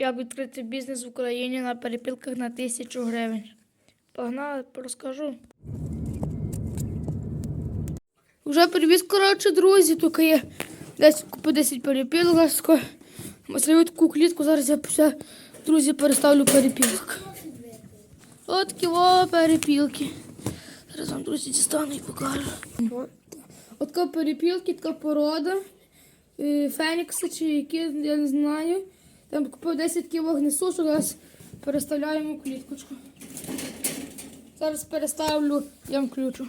як відкрити бізнес в Україні на перепілках на тисячу гривень. Погнали, розкажу. Вже привіз, коротше, друзі, тільки є десь купив 10 перепілок. ласка. Таку клітку, зараз я все, друзі, переставлю перепілок. От такі о, перепілки. Зараз вам, друзі, дістану і покажу. От перепілки, така порода. е, Фенікси чи які, я не знаю. Там купив 10 кг несу, зараз переставляємо кліткочку. Зараз переставлю, я вам включу.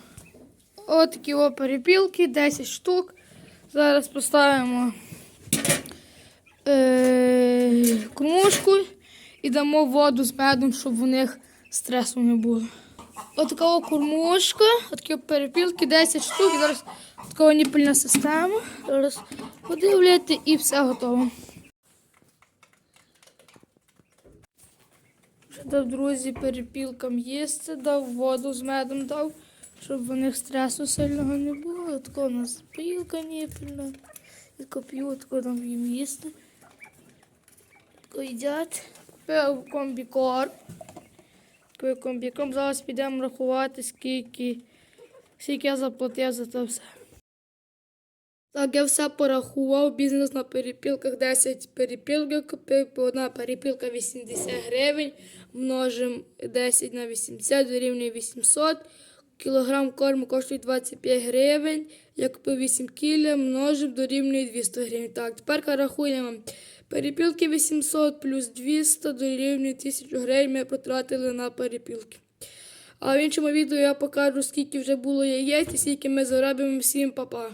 От такі перепілки, 10 штук. Зараз поставимо е, кормушку і дамо воду з медом, щоб у них стресу не було. От така кормушка, от такі перепілки, 10 штук. Зараз така ніпельна система. Зараз подивляти і все готово. Вже дав друзі перепілкам їсти, дав воду з медом дав, щоб у них стресу сильного не було. Тако у нас пілка ніпельна. І коп'ю, тако там їм їсти. Тако їдять. Купив комбікорм. Купив. Зараз підемо рахувати, скільки, скільки я заплатив за це все. Так, я все порахував. Бізнес на перепілках 10 перепілок одна перепілка 80 гривень, множимо 10 на 80, дорівнює 800. Кілограм корму коштує 25 гривень. Я купив 8 кіля, множимо дорівнює 200 гривень. Так, тепер рахуємо. Перепілки 800 плюс 200 дорівнює 1000 гривень ми потратили на перепілки. А в іншому відео я покажу, скільки вже було яєць і скільки ми заробимо всім папа.